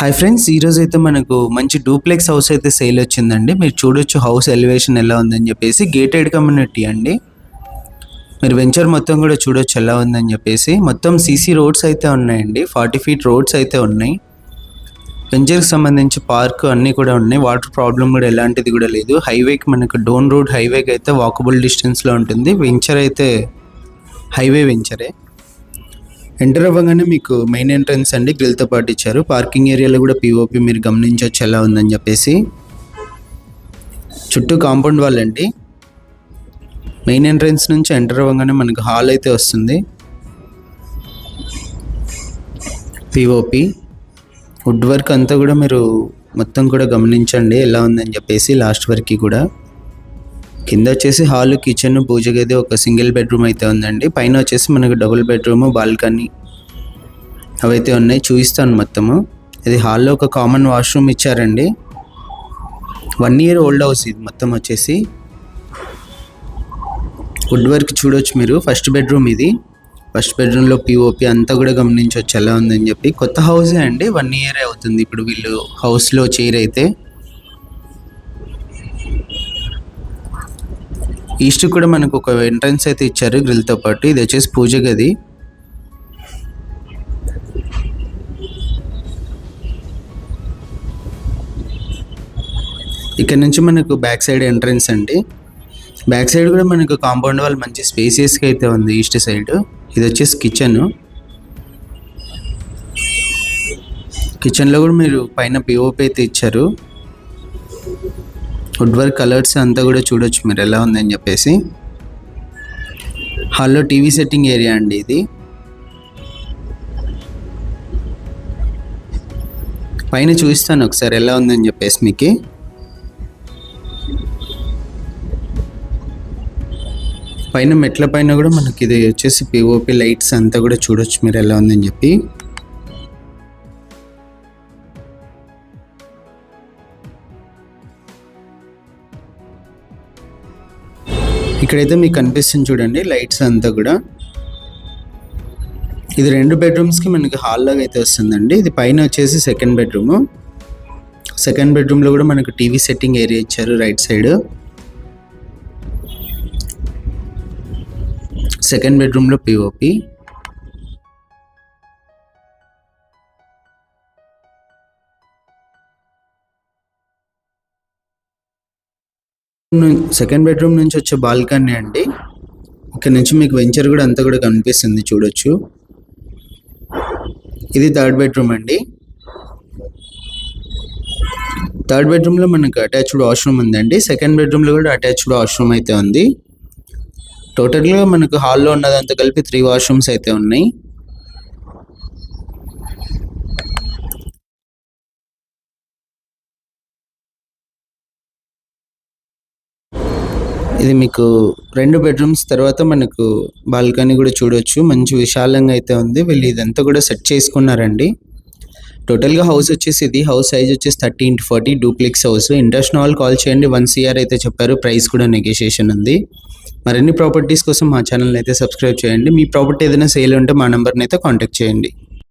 Hi friends ఈరోజు అయితే మనకు మంచి డూప్లెక్స్ హౌస్ అయితే సేల్ వచ్చిందండి. మీరు చూడొచ్చు హౌస్ ఎలివేషన్ ఎలా ఉందని చెప్పేసి. గేటెడ్ కమ్యూనిటీ అండి. మీరు వెంచర్ మొత్తం కూడా చూడొచ్చు ఎలా ఉందని చెప్పేసి. మొత్తం సీసీ రోడ్స్ అయితే ఉన్నాయండి. ఫార్టీ ఫీట్ రోడ్స్ అయితే ఉన్నాయి. వెంచర్కి సంబంధించి పార్క్ అన్నీ కూడా ఉన్నాయి. వాటర్ ప్రాబ్లం కూడా ఎలాంటిది కూడా లేదు. హైవేకి మనకు డోన్ రోడ్ హైవేకి అయితే వాకబుల్ డిస్టెన్స్లో ఉంటుంది. వెంచర్ అయితే హైవే వెంచరే ఎంటర్ అవ్వగానే మీకు మెయిన్ ఎంట్రన్స్ అండి గ్రిల్తో పాటు ఇచ్చారు. పార్కింగ్ ఏరియాలో కూడా పిఓపి మీరు గమనించవచ్చు ఎలా ఉందని చెప్పేసి. చుట్టూ కాంపౌండ్ వాల్ అండి. మెయిన్ ఎంట్రన్స్ నుంచి ఎంటర్ అవ్వగానే మనకు హాల్ అయితే వస్తుంది. పిఓపి వుడ్ వర్క్ అంతా కూడా మీరు మొత్తం కూడా గమనించండి ఎలా ఉందని చెప్పేసి లాస్ట్ వరకు కూడా. కింద వచ్చేసి హాల్ కిచెన్ పూజ గది ఒక సింగిల్ బెడ్రూమ్ అయితే ఉందండి. పైన వచ్చేసి మనకు డబుల్ బెడ్రూమ్ బాల్కనీ అవైతే ఉన్నాయి. చూపిస్తాను మొత్తము. ఇది హాల్లో ఒక కామన్ వాష్రూమ్ ఇచ్చారండి. వన్ ఇయర్ ఓల్డ్ హౌస్ ఇది మొత్తం వచ్చేసి. వుడ్ వర్క్ చూడొచ్చు మీరు. ఫస్ట్ బెడ్రూమ్ ఇది. ఫస్ట్ బెడ్రూమ్లో పిఓపి అంతా కూడా గమనించవచ్చు ఎలా ఉందని చెప్పి. కొత్త హౌసే అండి. వన్ ఇయర్ అవుతుంది. ఇప్పుడు వీళ్ళు హౌస్లో చైర్ ఈస్ట్ కూడా మనకు ఒక ఎంట్రన్స్ అయితే ఇచ్చారు గ్రిల్తో పాటు. ఇది వచ్చేసి పూజ గది. ఇక్కడ నుంచి మనకు బ్యాక్ సైడ్ ఎంట్రన్స్ అండి. బ్యాక్ సైడ్ కూడా మనకు కాంపౌండ్ వాల్ మంచి స్పేసియస్గా అయితే ఉంది ఈస్ట్ సైడ్ ఇది వచ్చేసి కిచెన్ కిచెన్లో కూడా మీరు పైన పిఓపి అయితే ఇచ్చారు. వుడ్ వర్క్ కలర్స్ అంతా కూడా చూడొచ్చు మీరు ఎలా ఉందని చెప్పేసి. హాల్లో టీవీ సెట్టింగ్ ఏరియా అండి ఇది. పైన చూపిస్తాను ఒకసారి ఎలా ఉందని చెప్పేసి మీకు. పైన మెట్ల పైన కూడా మనకి ఇది వచ్చేసి పిఓపి లైట్స్ అంతా కూడా చూడొచ్చు మీరు ఎలా ఉందని చెప్పి. ఇక్కడైతే మీకు కనిపిస్తుంది చూడండి లైట్స్ అంతా కూడా. ఇది రెండు బెడ్రూమ్స్కి మనకి హాల్ లాగా అయితే వస్తుందండి. ఇది పైన వచ్చేసి సెకండ్ బెడ్రూమ్. సెకండ్ బెడ్రూమ్లో కూడా మనకు టీవీ సెట్టింగ్ ఏరియా ఇచ్చారు రైట్ సైడ్. సెకండ్ బెడ్రూమ్లో పిఓపి సెకండ్ బెడ్రూమ్ నుంచి వచ్చే బాల్కనీ అండి. ఇక్కడ నుంచి మీకు వెంచర్ కూడా అంతా కూడా కనిపిస్తుంది చూడొచ్చు. ఇది థర్డ్ బెడ్రూమ్ అండి. థర్డ్ బెడ్రూమ్లో మనకు అటాచ్డ్ వాష్రూమ్ ఉందండి. సెకండ్ బెడ్రూమ్లో కూడా అటాచ్డ్ వాష్రూమ్ అయితే ఉంది. టోటల్గా మనకు హాల్లో ఉన్నదంతా కలిపి త్రీ వాష్రూమ్స్ అయితే ఉన్నాయి. ఇది మీకు రెండు బెడ్రూమ్స్ తర్వాత మనకు బాల్కనీ కూడా చూడొచ్చు. మంచి విశాలంగా అయితే ఉంది. వీళ్ళు ఇదంతా కూడా సెట్ చేసుకున్నారండి. టోటల్గా హౌస్ వచ్చేసి ఇది. హౌస్ సైజ్ వచ్చేసి thirty into forty duplex house interest వాళ్ళు కాల్ చేయండి. వన్ సిఆర్ అయితే చెప్పారు. ప్రైస్ కూడా నెగోషియేషన్ ఉంది. మరిన్ని ప్రాపర్టీస్ కోసం మా ఛానల్ అయితే సబ్స్క్రైబ్ చేయండి. మీ ప్రాపర్టీ ఏదైనా సేల్ ఉంటే మా నెంబర్ని అయితే కాంటాక్ట్ చేయండి.